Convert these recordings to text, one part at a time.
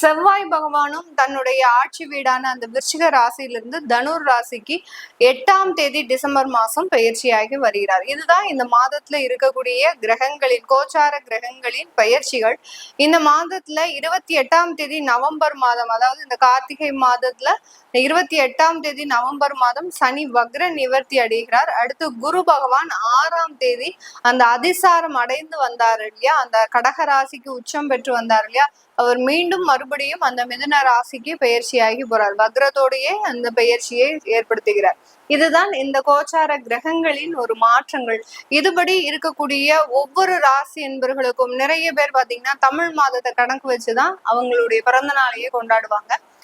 செவ்வாய் பகவானும் தன்னுடைய ஆட்சி வீடான அந்த விருச்சிக ராசியிலிருந்து தனுர் ராசிக்கு எட்டாம் தேதி டிசம்பர் மாசம் பயிற்சியாகி வருகிறார். இதுதான் இந்த மாதத்துல இருக்கக்கூடிய கிரகங்களின் கோச்சார கிரகங்களின் பயிற்சிகள். இந்த மாதத்துல இருபத்தி எட்டாம் தேதி நவம்பர் மாதம் அதாவது இந்த கார்த்திகை மாதத்துல இருபத்தி எட்டாம் தேதி நவம்பர் மாதம் சனி வக்ர நிவர்த்தி அடைகிறார். அடுத்து குரு பகவான் ஆறாம் தேதி அந்த அதிசாரம் அடைந்து வந்தார் இல்லையா? அந்த கடக ராசிக்கு உச்சம் பெற்று வந்தார் இல்லையா? அவர் மீண்டும் மறுபடியும் அந்த மிதுன ராசிக்கு பயிற்சியாகி போறார். வக்ரத்தோடையே அந்த பயிற்சியை ஏற்படுத்துகிறார். இதுதான் இந்த கோச்சார கிரகங்களின் ஒரு மாற்றங்கள். இதுபடி இருக்கக்கூடிய ஒவ்வொரு ராசி என்பவர்களுக்கும் நிறைய பேர் பாத்தீங்கன்னா தமிழ் மாதத்தை கணக்கு வச்சுதான் அவங்களுடைய பிறந்த நாளையே கொண்டாடுவாங்க.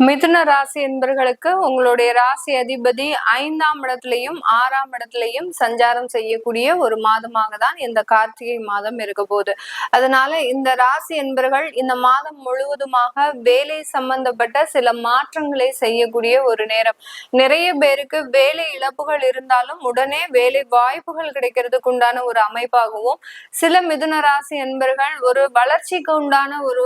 மிதுன ராசி என்பர்களுக்கு உங்களுடைய ராசி அதிபதி ஐந்தாம் இடத்துலையும் ஆறாம் இடத்துலையும் சஞ்சாரம் செய்யக்கூடிய ஒரு மாதமாக தான் இந்த கார்த்திகை மாதம் இருக்க போகுது. அதனால இந்த ராசி என்பர்கள் இந்த மாதம் முழுவதுமாக வேலை சம்பந்தப்பட்ட சில மாற்றங்களை செய்யக்கூடிய ஒரு நேரம். நிறைய பேருக்கு வேலை இழப்புகள் இருந்தாலும் உடனே வேலை வாய்ப்புகள் கிடைக்கிறதுக்கு உண்டான ஒரு அமைப்பாகவும் சில மிதுன ராசி என்பர்கள் ஒரு வளர்ச்சிக்கு உண்டான ஒரு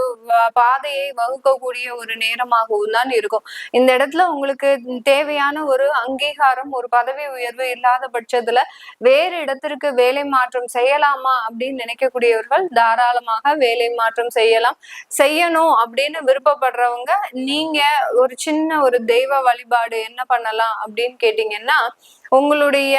பாதையை வகுக்கக்கூடிய ஒரு நேரமாகவும் தான் இருக்கும். இந்த இடத்துல உங்களுக்கு தேவையான ஒரு அங்கீகாரம் ஒரு பதவி உயர்வு இல்லாத பட்சத்துல வேறு இடத்திற்கு வேலை மாற்றம் செய்யலாமா அப்படின்னு நினைக்கக்கூடியவர்கள் தாராளமாக வேலை மாற்றம் செய்யலாம். செய்யணும் அப்படின்னு விருப்பப்படுறவங்க நீங்க ஒரு சின்ன ஒரு தெய்வ வழிபாடு என்ன பண்ணலாம் அப்படின்னு கேட்டீங்கன்னா உங்களுடைய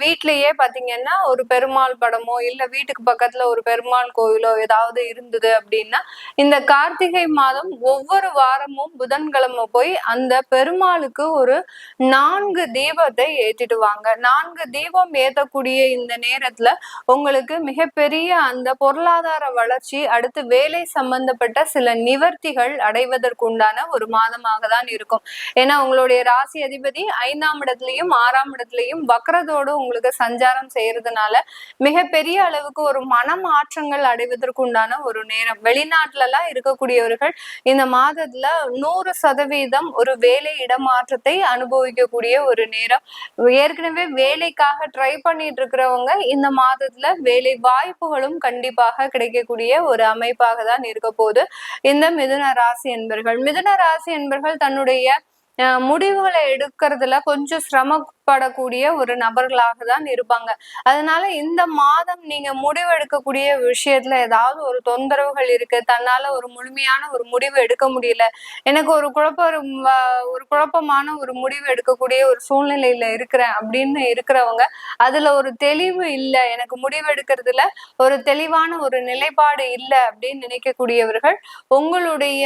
வீட்லயே பாத்தீங்கன்னா ஒரு பெருமாள் படமோ இல்ல வீட்டுக்கு பக்கத்துல ஒரு பெருமாள் கோயிலோ ஏதாவது இருந்தது அப்படின்னா இந்த கார்த்திகை மாதம் ஒவ்வொரு வாரமும் புதன்கிழமை போய் அந்த பெருமாளுக்கு ஒரு நான்கு தீபத்தை ஏற்றிட்டு வாங்க. நான்கு தீபம் ஏத்தக்கூடிய இந்த நேரத்துல உங்களுக்கு மிகப்பெரிய அந்த பொருளாதார வளர்ச்சி அடுத்து வேலை சம்பந்தப்பட்ட சில நிவர்த்திகள் அடைவதற்குண்டான ஒரு மாதமாக தான் இருக்கும். ஏன்னா உங்களுடைய ராசி அதிபதி ஐந்தாம் இடத்துலயும் ஆறாம் இடத்துலயும் வக்ரதோடு உங்களுக்கு சஞ்சாரம் செய்யறதுனால மிகப்பெரிய அளவுக்கு ஒரு மன மாற்றங்கள் அடைவதற்கு உண்டான ஒரு நேரம். வெளிநாட்டுல எல்லாம் இருக்கக்கூடியவர்கள் இந்த மாதத்துல நூறு சதவீதம் ஒரு வேலை இடமாற்றத்தை அனுபவிக்கக்கூடிய ஒரு நேரம். ஏற்கனவே வேலைக்காக ட்ரை பண்ணிட்டு இருக்கிறவங்க இந்த மாதத்துல வேலை வாய்ப்புகளும் கண்டிப்பாக கிடைக்கக்கூடிய ஒரு அமைப்பாக தான் இருக்க போது இந்த மிதுன ராசி என்பர்கள். மிதுன ராசி என்பர்கள் தன்னுடைய முடிவுகளை எடுக்கிறதுல கொஞ்சம் சிரம செயல்படக்கூடிய ஒரு நபர்களாக தான் இருப்பாங்க. அதனால இந்த மாதம் நீங்க முடிவெடுக்கக்கூடிய விஷயத்துல ஏதாவது ஒரு தொந்தரவுகள் இருக்கு. தன்னால ஒரு முழுமையான ஒரு முடிவு எடுக்க முடியல. எனக்கு ஒரு குழப்ப ஒரு குழப்பமான ஒரு முடிவு எடுக்கக்கூடிய ஒரு சூழ்நிலையில இருக்கிறேன் அப்படின்னு இருக்கிறவங்க அதுல ஒரு தெளிவு இல்லை. எனக்கு முடிவு எடுக்கிறதுல ஒரு தெளிவான ஒரு நிலைப்பாடு இல்லை அப்படின்னு நினைக்கக்கூடியவர்கள் உங்களுடைய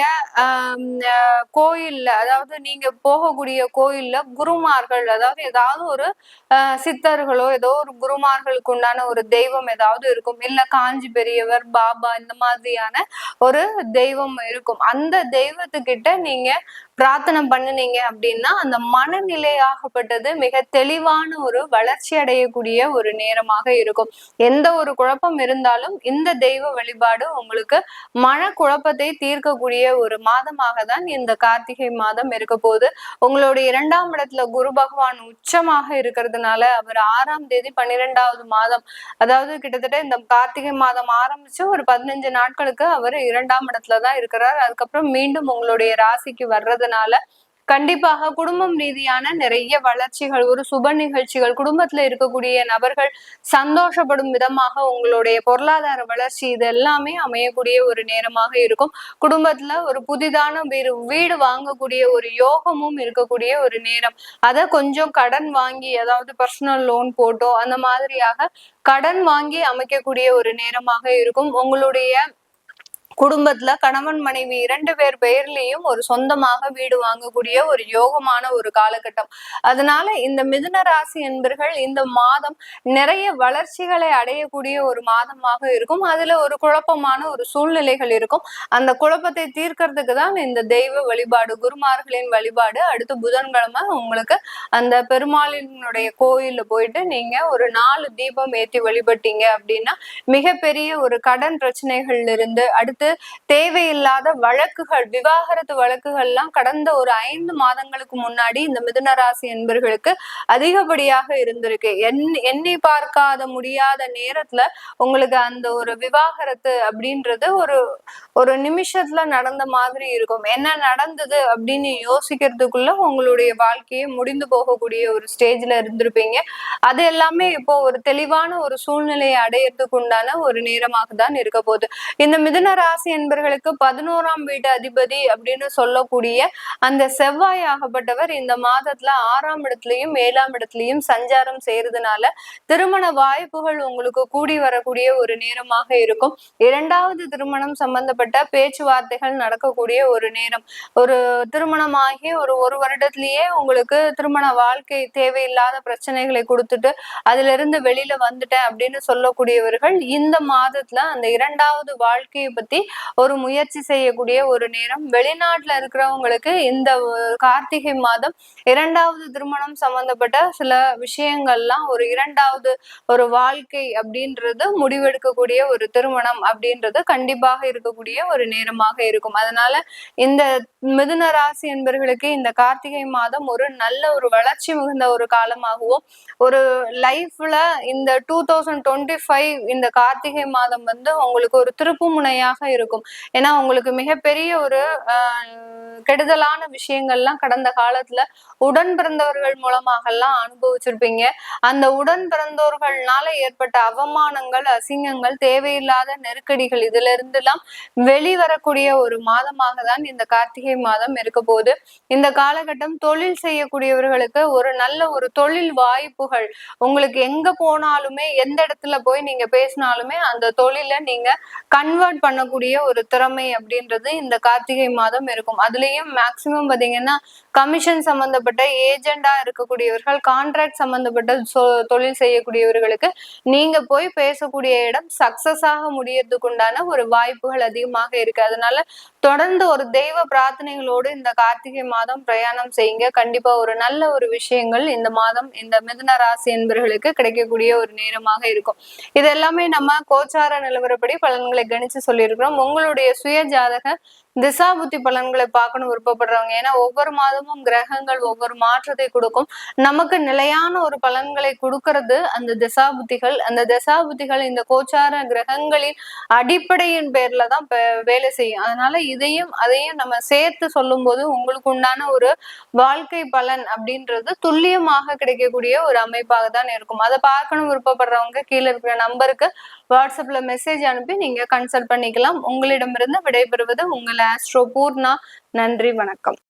கோயில்ல அதாவது நீங்க போகக்கூடிய கோயில்ல குருமார்கள் அதாவது ஏதாவது ஒரு சித்தர்களோ ஏதோ ஒரு குருமார்களுக்கு உண்டான ஒரு தெய்வம் ஏதாவது இருக்கும். இல்ல காஞ்சி பெரியவர் பாபா இந்த மாதிரியான ஒரு தெய்வம் இருக்கும். அந்த தெய்வத்துக்கிட்ட நீங்க பிரார்த்தனை பண்ணினீங்க அப்படின்னா அந்த மனநிலையாகப்பட்டது மிக தெளிவான ஒரு வளர்ச்சி அடையக்கூடிய ஒரு நேரமாக இருக்கும். எந்த ஒரு குழப்பம் இருந்தாலும் இந்த தெய்வ வழிபாடு உங்களுக்கு மன குழப்பத்தை தீர்க்கக்கூடிய ஒரு மாதமாக தான் இந்த கார்த்திகை மாதம் இருக்க போது உங்களுடைய இரண்டாம் இடத்துல குரு பகவான் உச்சமாக இருக்கிறதுனால அவர் ஆறாம் தேதி பன்னிரெண்டாவது மாதம் அதாவது கிட்டத்தட்ட இந்த கார்த்திகை மாதம் ஆரம்பிச்சு ஒரு பதினஞ்சு நாட்களுக்கு அவர் இரண்டாம் இடத்துல தான் இருக்கிறார். அதுக்கப்புறம் மீண்டும் உங்களுடைய ராசிக்கு வர்றதுனால கண்டிப்பாக குடும்பம் ரீதியான நிறைய வளர்ச்சிகள் ஒரு சுப நிகழ்ச்சிகள் குடும்பத்துல இருக்கக்கூடிய நபர்கள் சந்தோஷப்படும் விதமாக உங்களுடைய பொருளாதார வளர்ச்சி இது எல்லாமே அமையக்கூடிய ஒரு நேரமாக இருக்கும். குடும்பத்துல ஒரு புதிதான வீடு வீடு வாங்கக்கூடிய ஒரு யோகமும் இருக்கக்கூடிய ஒரு நேரம். அதை கொஞ்சம் கடன் வாங்கி அதாவது பர்சனல் லோன் போட்டோ அந்த மாதிரியாக கடன் வாங்கி அமைக்கக்கூடிய ஒரு நேரமாக இருக்கும். உங்களுடைய குடும்பத்துல கணவன் மனைவி இரண்டு பேர் பெயர்லயும் ஒரு சொந்தமாக வீடு வாங்கக்கூடிய ஒரு யோகமான ஒரு காலகட்டம். அதனால இந்த மிதுன ராசி என்பர்கள் இந்த மாதம் நிறைய வளர்ச்சிகளை அடையக்கூடிய ஒரு மாதமாக இருக்கும். அதுல ஒரு குழப்பமான ஒரு சூழ்நிலைகள் இருக்கும். அந்த குழப்பத்தை தீர்க்கறதுக்கு தான் இந்த தெய்வ வழிபாடு குருமார்களின் வழிபாடு அடுத்து புதன்கிழமை உங்களுக்கு அந்த பெருமாளினுடைய கோயில்ல போயிட்டு நீங்க ஒரு நாலு தீபம் ஏற்றி வழிபட்டீங்க அப்படின்னா மிகப்பெரிய ஒரு கடன் பிரச்சனைகள்ல இருந்து அடுத்து தேவையில்லாத வழக்குகள் விவாகரத்து வழக்குகள்லாம் கடந்த ஒரு ஐந்து மாதங்களுக்கு முன்னாடி இந்த மிதுன ராசி என்பர்களுக்கு அதிகப்படியாக இருந்திருக்கு. என் எண்ணி பார்க்காத முடியாத நேரத்துல உங்களுக்கு அந்த ஒரு விவாகரத்து அப்படின்றது ஒரு ஒரு நிமிஷத்துல நடந்த மாதிரி இருக்கும். என்ன நடந்தது அப்படின்னு யோசிக்கிறதுக்குள்ள உங்களுடைய வாழ்க்கையை முடிந்து போகக்கூடிய ஒரு ஸ்டேஜ்ல இருந்திருப்பீங்க. அது எல்லாமே இப்போ ஒரு தெளிவான ஒரு சூழ்நிலையை அடையிறதுக்கு உண்டான ஒரு நேரமாக தான் இருக்க போகுது. இந்த மிதுன ராசி என்பர்களுக்கு பதினோராம் வீட்டு அதிபதி அப்படின்னு சொல்லக்கூடிய அந்த செவ்வாய் ஆகப்பட்டவர் இந்த மாதத்துல ஆறாம் இடத்துலயும் ஏழாம் இடத்துலயும் சஞ்சாரம் செய்யறதுனால திருமண வாய்ப்புகள் உங்களுக்கு கூடி வரக்கூடிய ஒரு நேரமாக இருக்கும். இரண்டாவது திருமணம் சம்பந்தப்பட்ட பேச்சுவார்த்தைகள் நடக்கக்கூடிய ஒரு நேரம். ஒரு திருமணமாகி ஒரு ஒரு வருடத்திலேயே உங்களுக்கு திருமண வாழ்க்கை தேவையில்லாத பிரச்சனைகளை கொடுத்துட்டு அதுல இருந்து வெளியில வந்துட்டேன் அப்படின்னு சொல்லக்கூடியவர்கள் இந்த மாதத்துல அந்த இரண்டாவது வாழ்க்கையை பத்தி ஒரு முயற்சி செய்யக்கூடிய ஒரு நேரம். வெளிநாட்டுல இருக்கிறவங்களுக்கு இந்த கார்த்திகை மாதம் இரண்டாவது திருமணம் சம்பந்தப்பட்ட சில விஷயங்கள்லாம் ஒரு இரண்டாவது ஒரு வாழ்க்கை அப்படின்றது முடிவெடுக்கக்கூடிய ஒரு திருமணம் அப்படின்றது கண்டிப்பாக இருக்கக்கூடிய ஒரு நேரமாக இருக்கும். அதனால இந்த மிதுன ராசி என்பர்களுக்கு இந்த கார்த்திகை மாதம் ஒரு நல்ல ஒரு வளர்ச்சி மிகுந்த ஒரு காலமாகவும் ஒரு லைஃப்ல இந்த டூ தௌசண்ட் டுவெண்ட்டி ஃபைவ் இந்த கார்த்திகை மாதம் வந்து உங்களுக்கு ஒரு திருப்பு முனையாக இருக்கும். ஏன்னா உங்களுக்கு மிகப்பெரிய ஒரு கெடுதலான விஷயங்கள்லாம் கடந்த காலத்துல உடன் பிறந்தவர்கள் மூலமாக எல்லாம் அனுபவிச்சிருப்பீங்க. அந்த உடன் பிறந்தோர்கள்னால ஏற்பட்ட அவமானங்கள் அசிங்கங்கள் தேவையில்லாத நெருக்கடிகள் இதுல இருந்து எல்லாம் வெளிவரக்கூடிய ஒரு மாதமாக தான் இந்த கார்த்திகை மாதம் இருக்க போகுது. இந்த காலகட்டம் தொழில் செய்யக்கூடியவர்களுக்கு ஒரு நல்ல ஒரு தொழில் வாய்ப்புகள். உங்களுக்கு எங்க போனாலுமே எந்த இடத்துல போய் நீங்க பேசினாலுமே அந்த தொழில நீங்க கன்வெர்ட் பண்ணக்கூடிய ஒரு திறமை அப்படின்றது இந்த கார்த்திகை மாதம் இருக்கும். அதுலயும் மேக்சிமம் பாத்தீங்கன்னா கமிஷன் சம்பந்தப்பட்ட ஏஜெண்டா இருக்கக்கூடியவர்கள் கான்ட்ராக்ட் சம்பந்தப்பட்ட தொழில் செய்யக்கூடியவர்களுக்கு நீங்க போய் பேசக்கூடிய இடம் சக்சஸ் ஆக முடியறதுக்கு உண்டான ஒரு வாய்ப்புகள் அதிகமாக இருக்கு. அதனால தொடர்ந்து ஒரு தெய்வ பிரார்த்தனைகளோடு இந்த கார்த்திகை மாதம் பிரயாணம் செய்யுங்க. கண்டிப்பா ஒரு நல்ல ஒரு விஷயங்கள் இந்த மாதம் இந்த மிதுன ராசி என்பவர்களுக்கு கிடைக்கக்கூடிய ஒரு நேரமாக இருக்கும். இது எல்லாமே நம்ம கோச்சார நிலவரப்படி பலன்களை கணிச்சு சொல்லியிருக்கிறோம். உங்களுடைய சுய ஜாதக திசா புத்தி பலன்களை பார்க்கணும் விருப்பப்படுறவங்க. ஏன்னா ஒவ்வொரு மாதமும் கிரகங்கள் ஒவ்வொரு மாற்றத்தை கொடுக்கும். நமக்கு நிலையான ஒரு பலன்களை கொடுக்கறது அந்த திசா புத்திகள் அந்த திசா புத்திகள் இந்த கோச்சார கிரகங்களின் அடிப்படையின் பேர்ல தான் வேலை செய்யும். அதனால இதையும் அதையும் நம்ம சேர்த்து சொல்லும் போது உங்களுக்கு உண்டான ஒரு வாழ்க்கை பலன் அப்படின்றது துல்லியமாக கிடைக்கக்கூடிய ஒரு அமைப்பாக தான் இருக்கும். அதை பார்க்கணும் விருப்பப்படுறவங்க கீழே இருக்கிற நம்பருக்கு வாட்ஸ்அப்ல மெசேஜ் அனுப்பி நீங்க கன்சல்ட் பண்ணிக்கலாம். உங்களிடமிருந்து விடைபெறுவது உங்கள் ஆஸ்ட்ரோ பூர்ணா. நன்றி வணக்கம்.